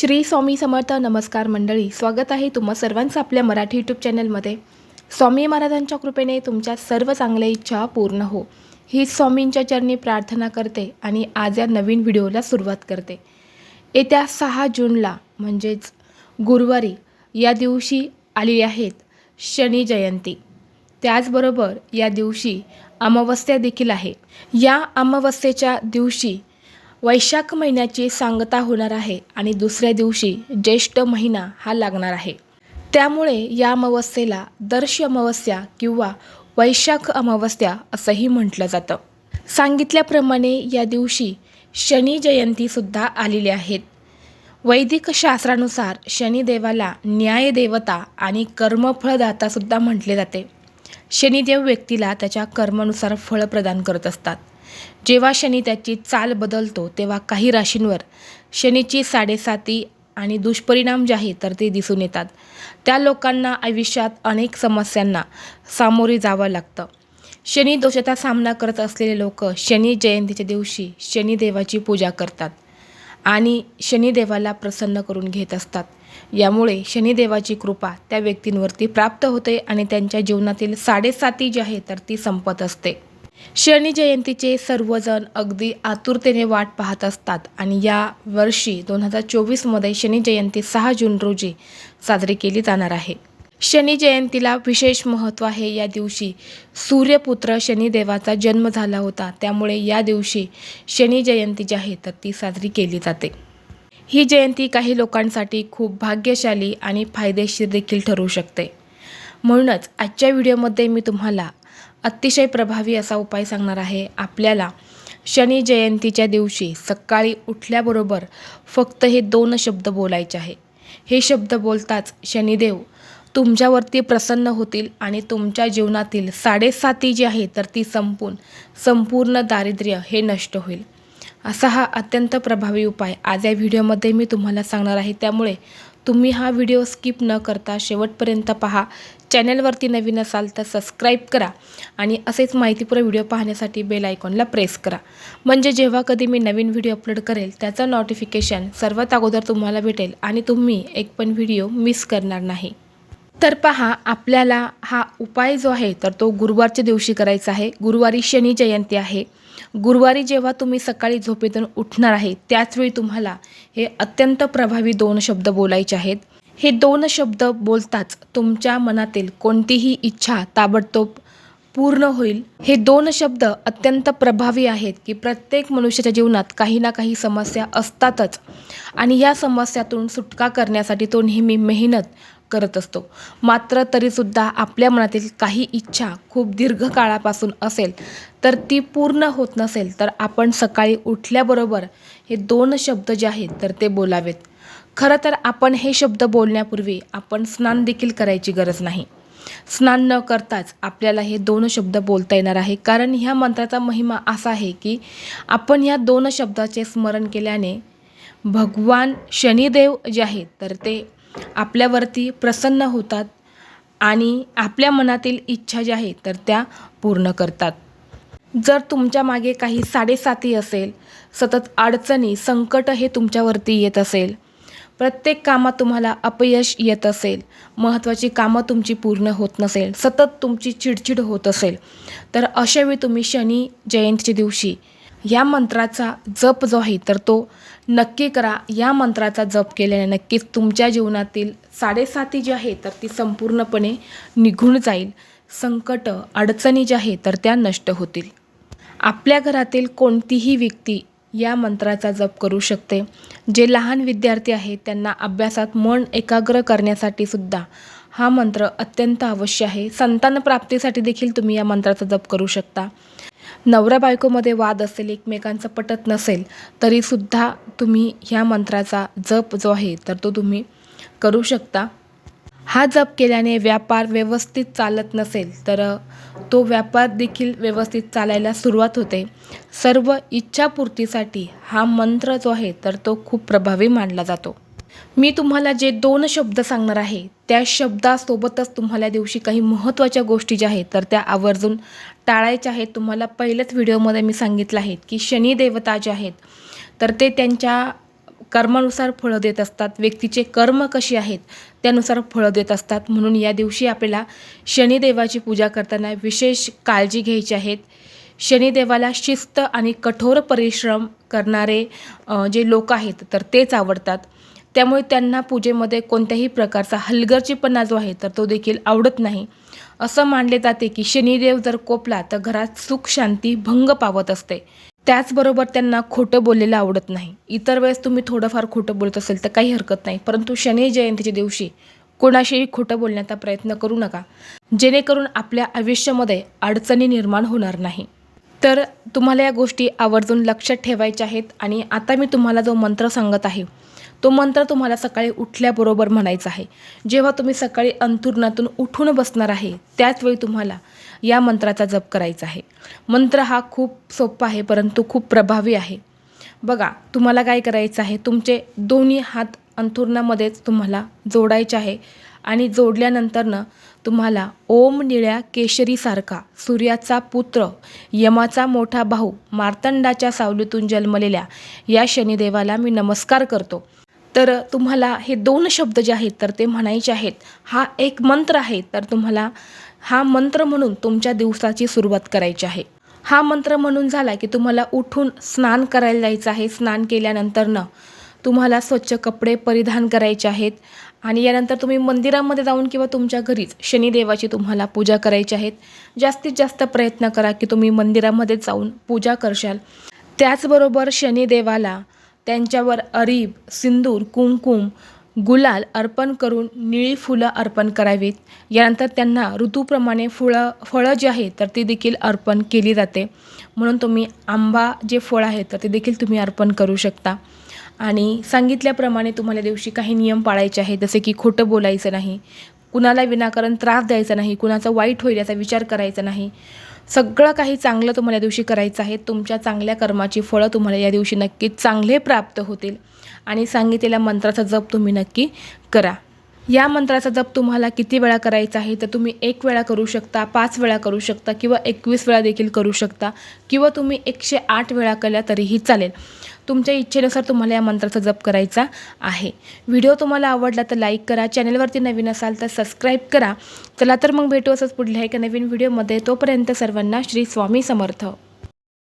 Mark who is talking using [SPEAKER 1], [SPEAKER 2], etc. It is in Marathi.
[SPEAKER 1] श्री स्वामी समर्थ नमस्कार मंडळी स्वागत आहे तुम्हा सर्वांचं आपल्या मराठी यूट्यूब चॅनलमध्ये स्वामी महाराजांच्या कृपेने तुमच्या सर्व चांगल्या इच्छा पूर्ण हो. ही स्वामींच्या चरणी प्रार्थना करते आणि आज या नवीन व्हिडिओला सुरुवात करते. येत्या सहा जूनला म्हणजेच गुरुवारी या दिवशी आलेली आहेत शनी जयंती. त्याचबरोबर या दिवशी अमावस्या देखील आहे. या अमावस्येच्या दिवशी वैशाख महिन्याची सांगता होणार आहे आणि दुसऱ्या दिवशी ज्येष्ठ महिना हा लागणार आहे. त्यामुळे या अमावस्येला दर्श अमावस्या किंवा वैशाख अमावस्या असंही म्हटलं जातं. सांगितल्याप्रमाणे या दिवशी शनी जयंतीसुद्धा आलेली आहेत. वैदिक शास्त्रानुसार शनिदेवाला न्यायदेवता आणि कर्मफळदातासुद्धा म्हटले जाते. शनिदेव व्यक्तीला त्याच्या कर्मानुसार फळ प्रदान करत असतात. जेव्हा शनी त्याची चाल बदलतो तेव्हा काही राशींवर शनीची साडेसाती आणि दुष्परिणाम जे आहेत तर ते दिसून येतात. त्या लोकांना आयुष्यात अनेक समस्यांना सामोरे जावं लागतं. शनी दोषाचा सामना करत असलेले लोक शनी जयंतीच्या दिवशी शनिदेवाची पूजा करतात आणि शनिदेवाला प्रसन्न करून घेत असतात. यामुळे शनिदेवाची कृपा त्या व्यक्तींवरती प्राप्त होते आणि त्यांच्या जीवनातील साडेसाती जी आहे तर ती संपत असते. शनी जयंतीचे सर्वजण अगदी आतुरतेने वाट पाहत असतात आणि या वर्षी दोन हजार चोवीसमध्ये शनी जयंती सहा जून रोजी साजरी केली जाणार आहे. शनी जयंतीला विशेष महत्त्व आहे. या दिवशी सूर्यपुत्र शनिदेवाचा जन्म झाला होता. त्यामुळे या दिवशी शनी जयंती जी आहे तर ती साजरी केली जाते. ही जयंती काही लोकांसाठी खूप भाग्यशाली आणि फायदेशीर देखील ठरू शकते. म्हणूनच आजच्या व्हिडिओमध्ये मी तुम्हाला अतिशय प्रभावी असा उपाय सांगणार आहे आपल्याला. शनी जयंतीच्या दिवशी सकाळी उठल्याबरोबर फक्त हे दोन शब्द बोलायचे आहे. हे शब्द बोलताच शनिदेव तुमच्यावरती प्रसन्न होतील आणि तुमच्या जीवनातील साडेसाती जी आहे तर ती संपून संपूर्ण दारिद्र्य हे नष्ट होईल. असा हा अत्यंत प्रभावी उपाय आज या व्हिडिओमध्ये मी तुम्हाला सांगणार आहे. त्यामुळे तुम्ही हा व्हिडिओ स्किप न करता शेवटपर्यंत पहा. चॅनलवरती नवीन असाल तर सबस्क्राईब करा आणि असेच माहितीपूर्ण व्हिडिओ पाहण्यासाठी बेल आयकॉनला प्रेस करा. म्हणजे जेव्हा कधी मी नवीन व्हिडिओ अपलोड करेल त्याचं नोटिफिकेशन सर्वात अगोदर तुम्हाला भेटेल आणि तुम्ही एक पण व्हिडिओ मिस करणार नाही. तर पहा आपल्याला हा उपाय जो आहे तर तो गुरुवारच्या दिवशी करायचा आहे. गुरुवारी शनी जयंती आहे. गुरुवारी जेव्हा तुम्ही सकाळी झोपेतून उठणार आहे त्याचवेळी तुम्हाला हे अत्यंत प्रभावी दोन शब्द बोलायचे आहेत. हे दोन शब्द बोलताच तुमच्या मनातील कोणतीही इच्छा ताबडतोब पूर्ण होईल. हे दोन शब्द अत्यंत प्रभावी आहेत की प्रत्येक मनुष्याच्या जीवनात काही ना काही समस्या असतातच. आणि या समस्यातून सुटका करण्यासाठी तो नेहमी मेहनत करत असतो. मात्र तरीसुद्धा आपल्या मनातील काही इच्छा खूप दीर्घकाळापासून असेल तर ती पूर्ण होत नसेल तर आपण सकाळी उठल्याबरोबर हे दोन शब्द जे आहेत तर ते बोलावेत. खरं तर आपण हे शब्द बोलण्यापूर्वी आपण स्नान देखील करायची गरज नाही. स्नान न करताच आपल्याला हे दोन शब्द बोलता येणार आहे कारण ह्या मंत्राचा महिमा असा आहे की आपण ह्या दोन शब्दाचे स्मरण केल्याने भगवान शनिदेव जे आहेत तर ते आपल्यावरती प्रसन्न होतात आणि आपल्या मनातील इच्छा ज्या आहेत तर त्या पूर्ण करतात. जर तुमच्या मागे काही साडेसाती असेल सतत अडचणी संकट हे तुमच्यावरती येत असेल प्रत्येक कामात तुम्हाला अपयश येत असेल महत्त्वाची कामं तुमची पूर्ण होत नसेल सतत तुमची चिडचिड होत असेल तर अशावेळी तुम्ही शनी जयंतीच्या दिवशी या मंत्राचा जप जो आहे तर तो नक्की करा. या मंत्राचा जप केल्याने नक्कीच तुमच्या जीवनातील साडेसाती जी आहे तर ती संपूर्णपणे निघून जाईल. संकट अडचणी ज्या आहेत तर त्या नष्ट होतील. आपल्या घरातील कोणतीही व्यक्ती या मंत्राचा जप करू शकते. जे लहान विद्यार्थी आहेत त्यांना अभ्यासात मन एकाग्र करण्यासाठी सुद्धा हा मंत्र अत्यंत अवश्य आहे. संतान प्राप्तीसाठी देखील तुम्ही या मंत्राचा जप करू शकता. नवरा बायकोमध्ये वाद असेल एकमेकांचं पटत नसेल तरीसुद्धा तुम्ही ह्या मंत्राचा जप जो आहे तर तो तुम्ही करू शकता. हा जप केल्याने व्यापार व्यवस्थित चालत नसेल तर तो व्यापार देखील व्यवस्थित चालायला सुरुवात होते. सर्व इच्छापूर्तीसाठी हा मंत्र जो आहे तर तो खूप प्रभावी मानला जातो. मी तुम्हाला जे दोन शब्द सांगणार आहे त्या शब्दासोबतच तुम्हाला दिवशी काही महत्त्वाच्या गोष्टी ज्या आहेत तर त्या आवर्जून टाळायच्या आहेत. तुम्हाला पहिल्याच व्हिडिओमध्ये मी सांगितलं आहे की शनी देवता जे आहेत तर ते त्यांच्या कर्मानुसार फळं देत असतात. व्यक्तीचे कर्म कशी आहेत त्यानुसार फळं देत असतात. म्हणून या दिवशी आपल्याला शनिदेवाची पूजा करताना विशेष काळजी घ्यायची आहेत शनिदेवाला शिस्त आणि कठोर परिश्रम करणारे जे लोक आहेत तर तेच आवडतात. त्यामुळे त्यांना पूजेमध्ये कोणत्याही प्रकारचा हलगर्जीपणा जो आहे तर तो देखील आवडत नाही. असं मानले जाते की शनिदेव जर कोपला तर घरात सुख शांती भंग पावत असते. त्याचबरोबर त्यांना खोटं बोललेलं आवडत नाही. इतर वेळेस तुम्ही थोडंफार खोटं बोलत असेल तर काही हरकत नाही. परंतु शनी जयंतीच्या दिवशी कोणाशीही खोटं बोलण्याचा प्रयत्न करू नका. जेणेकरून आपल्या आयुष्यामध्ये अडचणी निर्माण होणार नाही. तर तुम्हाला या गोष्टी आवर्जून लक्षात ठेवायच्या आहेत आणि आता मी तुम्हाला जो मंत्र सांगत आहे तो मंत्र तुम्हाला सकाळी उठल्याबरोबर म्हणायचा आहे. जेव्हा तुम्ही सकाळी अंथुरणातून उठून बसणार आहे त्याचवेळी तुम्हाला या मंत्राचा जप करायचा आहे. मंत्र हा खूप सोपा आहे परंतु खूप प्रभावी आहे. बघा तुम्हाला काय करायचं आहे? तुमचे दोन्ही हात अंथुरणामध्येच तुम्हाला जोडायचे आहे आणि जोडल्यानंतरनं तुम्हाला ओम निळ्या केशरीसारखा सूर्याचा पुत्र यमाचा मोठा भाऊ मार्तंडाच्या सावलीतून जन्मलेल्या या शनिदेवाला मी नमस्कार करतो. तर तुम्हाला हे दोन शब्द जे आहेत तर ते म्हणायचे आहेत. हा एक मंत्र आहे तर तुम्हाला हा मंत्र म्हणून तुमच्या दिवसाची सुरुवात करायची आहे. हा मंत्र म्हणून झाला की तुम्हाला उठून स्नान करायला जायचं आहे. स्नान केल्यानंतरनं तुम्हाला स्वच्छ कपडे परिधान करायचे आहेत. आणि यानंतर तुम्ही मंदिरामध्ये जाऊन किंवा तुमच्या घरीच शनिदेवाची तुम्हाला पूजा करायची आहेत जास्तीत जास्त प्रयत्न करा की तुम्ही मंदिरामध्ये जाऊन पूजा करशाल. त्याचबरोबर शनिदेवाला त्यांच्यावर अरीब सिंदूर कुंकुम गुलाल अर्पण करून निळी फुलं अर्पण करावीत. यानंतर त्यांना ऋतूप्रमाणे फुळं फळं जी आहेत तर ती देखील अर्पण केली जाते. म्हणून तुम्ही आंबा जे फळ आहे तर ते देखील तुम्ही अर्पण करू शकता. आणि सांगितल्याप्रमाणे तुम्हाला दिवशी काही नियम पाळायचे आहेत जसे की खोटं बोलायचं नाही कुणाला विनाकारण त्रास द्यायचा नाही कुणाचा वाईट होईल याचा विचार करायचा नाही. सगळं काही चांगलं तुम्हाला या दिवशी करायचं आहे. तुमच्या चांगल्या कर्माची फळं तुम्हाला या दिवशी नक्की चांगले प्राप्त होतील. आणि सांगितलेल्या मंत्राचा जप तुम्ही नक्की करा. या मंत्राचा जप तुम्हाला किती वेळा करायचा आहे तर तुम्ही एक वेळा करू शकता पाच वेळा करू शकता किंवा एकवीस वेळा देखील करू शकता किंवा तुम्ही एकशे आठ वेळा केल्या तरीही चालेल. तुमच्या इच्छेनुसार तुम्हाला या मंत्राचा जप करायचा आहे. व्हिडिओ तुम्हाला आवडला तर लाईक करा चॅनलवरती नवीन असाल तर सबस्क्राईब करा. चला तर मग भेटू असंच पुढल्या एका नवीन व्हिडिओमध्ये. तोपर्यंत सर्वांना श्री स्वामी समर्थ.